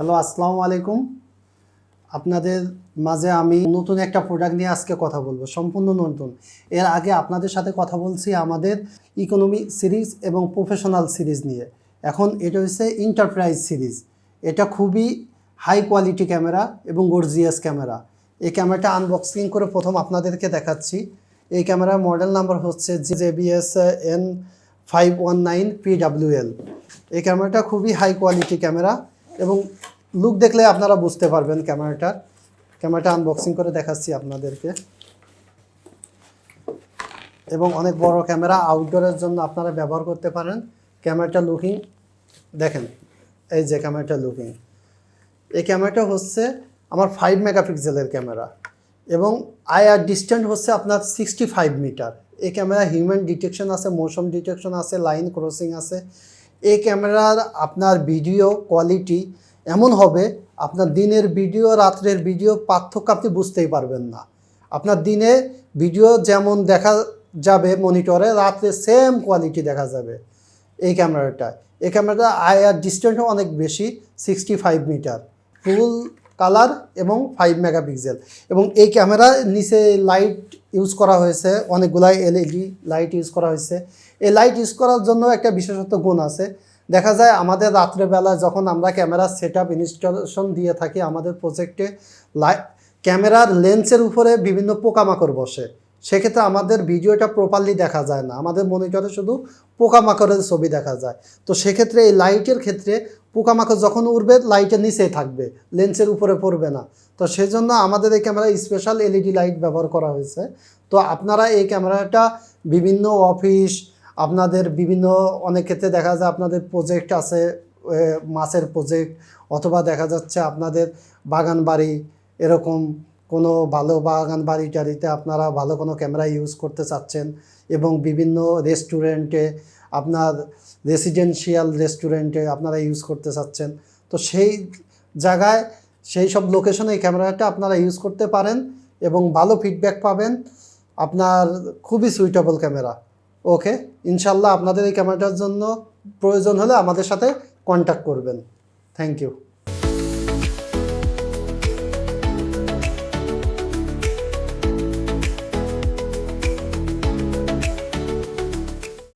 Hello, আসসালামু আলাইকুম। আপনাদের মাঝে আমি নতুন একটা প্রোডাক্ট নিয়ে আজকে কথা বলব, সম্পূর্ণ নতুন। এর আগে আপনাদের সাথে কথা বলছি আমাদের ইকোনমি সিরিজ এবং প্রফেশনাল সিরিজ নিয়ে। এখন এটা হচ্ছে এন্টারপ্রাইজ সিরিজ এটা খুবই হাই কোয়ালিটি ক্যামেরা এবং গর্জিয়াস ক্যামেরা এই ক্যামেরাটা আনবক্সিং করে প্রথম আপনাদেরকে দেখাচ্ছি। এই ক্যামেরার মডেল নাম্বার হচ্ছে JBS N five one nine P PWL এই ক্যামেরাটা খুবই হাই কোয়ালিটি ক্যামেরা এবং লুক দেখলে আপনারা বুঝতে পারবেন ক্যামেরাটার। ক্যামেরাটা আনবক্সিং করে দেখাচ্ছি আপনাদেরকে। এবং অনেক বড় ক্যামেরা আউটডোরের জন্য আপনারা ব্যবহার করতে পারেন। ক্যামেরাটা লুকিং দেখেন, এই যে ক্যামেরাটা লুকিং এই ক্যামেরাটা হচ্ছে আমার ফাইভ মেগাপিক্সেলের ক্যামেরা। এবং আইআর ডিস্ট্যান্ট হচ্ছে আপনার সিক্সটি ফাইভ মিটার এই ক্যামেরা হিউম্যান ডিটেকশন আছে মোশন ডিটেকশন আছে লাইন ক্রসিং আছে। এই ক্যামেরার আপনার ভিডিও কোয়ালিটি এমন হবে, আপনার দিনের ভিডিও রাত্রের ভিডিও পার্থক্য আপনি বুঝতেই পারবেন না। আপনার দিনে ভিডিও যেমন দেখা যাবে মনিটরে রাত্রে সেম কোয়ালিটি দেখা যাবে এই ক্যামেরাটা। এই ক্যামেরাটা আয়ার ডিস্টেন্সও অনেক বেশি sixty five meter full colour এবং ফাইভ মেগাপিক্সেল এবং এই ক্যামেরা নিচে লাইট ইউজ করা হয়েছে, অনেকগুলাই এলইডি লাইট ইউজ করা হয়েছে। এই লাইট ইউজ করার জন্য একটা বিশেষত্ব গুণ আছে। দেখা যায় আমাদের রাত্রেবেলা যখন আমরা ক্যামেরা সেট আপ ইনস্টলেশন দিয়ে থাকি, আমাদের প্রজেক্টে লাই ক্যামেরার লেন্সের উপরে বিভিন্ন পোকামাকড় বসে। সেক্ষেত্রে আমাদের ভিডিওটা প্রপারলি দেখা যায় না। আমাদের মনিটরে শুধু পোকামাকড়ের ছবি দেখা যায়। তো সেক্ষেত্রে এই লাইটের ক্ষেত্রে পোকামাকড় যখন উঠবে লাইটের নিচেই থাকবে লেন্সের উপরে পড়বে না। তো সেজন্য আমাদের এই ক্যামেরায় স্পেশাল এলইডি লাইট ব্যবহার করা হয়েছে। তো আপনারা এই ক্যামেরাটা বিভিন্ন অফিস আপনাদের বিভিন্ন অনেক ক্ষেত্রে দেখা যায় আপনাদের প্রজেক্ট আছে মাছের প্রজেক্ট অথবা দেখা যাচ্ছে আপনাদের বাগান বাড়ি এরকম কোনো ভালো বাগান বাড়ি টাড়িতে আপনারা ভালো কোনো ক্যামেরা ইউজ করতে চাচ্ছেন এবং বিভিন্ন রেস্টুরেন্টে আপনার রেসিডেন্সিয়াল রেস্টুরেন্টে আপনারা ইউজ করতে চাচ্ছেন, তো সেই জায়গায় সেই সব লোকেশনে এই ক্যামেরাটা আপনারা ইউজ করতে পারেন এবং ভালো ফিডব্যাক পাবেন। আপনার খুবই সুইটেবল ক্যামেরা। ওকে ইনশাল্লাহ আপনাদের এই ক্যামেরাটার জন্য প্রয়োজন হলে আমাদের সাথে কন্ট্যাক্ট করবেন। Thank you